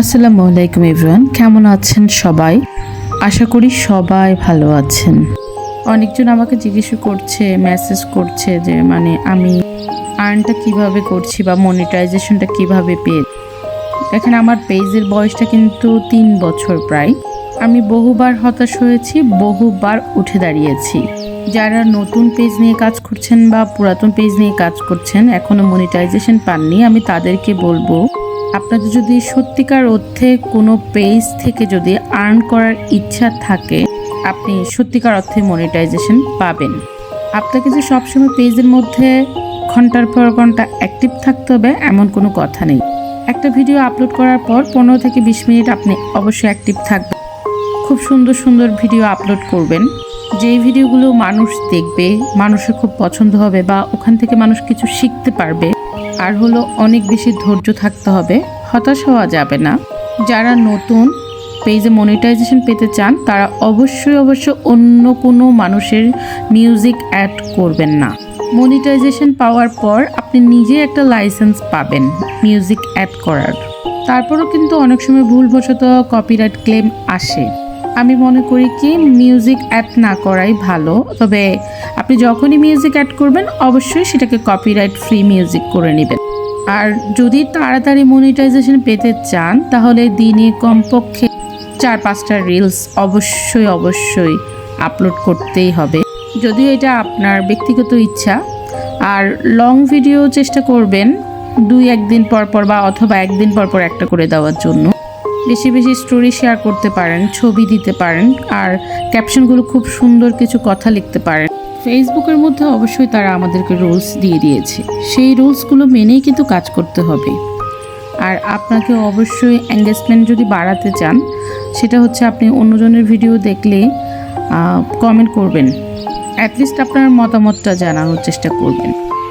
আসসালামু আলাইকুম এভরিওয়ান, কেমন আছেন সবাই? আশা করি সবাই ভালো আছেন। অনেকজন আমাকে জিজ্ঞেস করছে মেসেজ করছে যে মানে আমি আর্নটা কীভাবে করছি বা মনিটাইজেশনটা কীভাবে পেয়ে দেখেন, আমার পেজের বয়সটা কিন্তু তিন বছর প্রায়। আমি বহুবার হতাশ হয়েছি, বহুবার উঠে দাঁড়িয়েছি। যারা নতুন পেজ নিয়ে কাজ করছেন বা পুরাতন পেজ নিয়ে কাজ করছেন, এখনও মনিটাইজেশন পাননি, আমি তাদেরকে বলব আপনাদের যদি সত্যিকার অর্থে কোনো পেজ থেকে যদি আর্ন করার ইচ্ছা থাকে, আপনি সত্যিকার অর্থে মনিটাইজেশন পাবেন। আপনাকে যে সবসময় পেজের মধ্যে ঘণ্টার পর ঘণ্টা অ্যাক্টিভ থাকতে হবে, এমন কোনো কথা নেই। একটা ভিডিও আপলোড করার পর পনেরো থেকে বিশ মিনিট আপনি অবশ্যই অ্যাক্টিভ থাকবেন। খুব সুন্দর সুন্দর ভিডিও আপলোড করবেন। যেই ভিডিওগুলো মানুষ দেখবে, মানুষের খুব পছন্দ হবে বা ওখান থেকে মানুষ কিছু শিখতে পারবে আর হলো অনেক বেশি ধৈর্য থাকতে হবে, হতাশ হওয়া যাবে না। যারা নতুন পেজে মনিটাইজেশন পেতে চান, তারা অবশ্যই অবশ্যই অন্য কোনো মানুষের মিউজিক অ্যাড করবেন না। মনিটাইজেশন পাওয়ার পর আপনি নিজে একটা লাইসেন্স পাবেন মিউজিক অ্যাড করার। তারপরও কিন্তু অনেক সময় ভুলবশত কপিরাইট ক্লেম আসে। আমি মনে করি কি মিউজিক অ্যাড না করাই ভালো। তবে আপনি যখনই মিউজিক অ্যাড করবেন, অবশ্যই সেটাকে কপিরাইট ফ্রি মিউজিক করে নেবেন। আর যদি তাড়াতাড়ি মনিটাইজেশন পেতে চান, তাহলে দিনে কমপক্ষে চার পাঁচটা রিলস অবশ্যই অবশ্যই আপলোড করতেই হবে। যদিও এটা আপনার ব্যক্তিগত ইচ্ছা। আর লং ভিডিও চেষ্টা করবেন, দুই একদিন পর পর বা অথবা একদিন পর পর একটা করে দেওয়ার জন্য। বেশি বেশি স্টোরি শেয়ার করতে পারেন, ছবি দিতে পারেন, আর ক্যাপশনগুলো খুব সুন্দর কিছু কথা লিখতে পারেন। ফেসবুকের মধ্যে অবশ্যই তারা আমাদেরকে রুলস দিয়ে দিয়েছে। সেই রুলসগুলো মেনেই কিন্তু কাজ করতে হবে। আর আপনাকে অবশ্যই এঙ্গেজমেন্ট যদি বাড়াতে চান, সেটা হচ্ছে আপনি অন্যজনের ভিডিও দেখলে কমেন্ট করবেন। অ্যাটলিস্ট আপনার মতামতটা জানানোর চেষ্টা করবেন।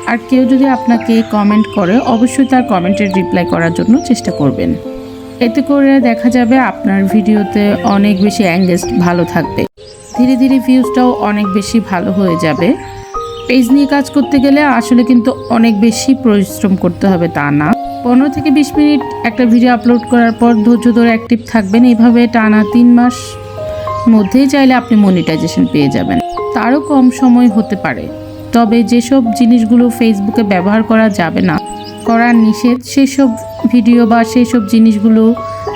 আর কেউ যদি আপনাকে কমেন্ট করে, অবশ্যই তার কমেন্টের রিপ্লাই করার জন্য চেষ্টা করবেন। এতে করে দেখা যাবে আপনার ভিডিওতে অনেক বেশি অ্যাঙ্গেজ ভালো থাকবে। ধীরে ধীরে ভিউজটাও অনেক বেশি ভালো হয়ে যাবে। পেজ নিয়ে কাজ করতে গেলে আসলে কিন্তু অনেক বেশি পরিশ্রম করতে হবে তা না। পনেরো থেকে বিশ মিনিট একটা ভিডিও আপলোড করার পর ধৈর্য ধরে অ্যাক্টিভ থাকবেন। এইভাবে টানা তিন মাস মধ্যেই চাইলে আপনি মনিটাইজেশন পেয়ে যাবেন। তারও কম সময় হতে পারে। তবে যেসব জিনিসগুলো ফেসবুকে ব্যবহার করা যাবে না করার নিষেধ, সেসব ভিডিও বা সেই সব জিনিসগুলো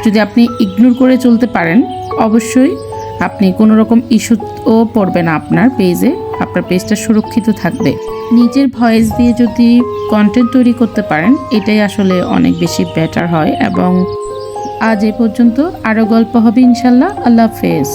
যদি আপনি ইগনোর করে চলতে পারেন, অবশ্যই আপনি কোনো রকম ইস্যুও পড়বে না আপনার পেজে আপনার পেজটা সুরক্ষিত থাকবে। নিজের ভয়েস দিয়ে যদি কন্টেন্ট তৈরি করতে পারেন, এটাই আসলে অনেক বেশি বেটার হয় এবং আজ এ পর্যন্ত আরও গল্প হবে ইনশাল্লাহ। আল্লাহ হাফেজ।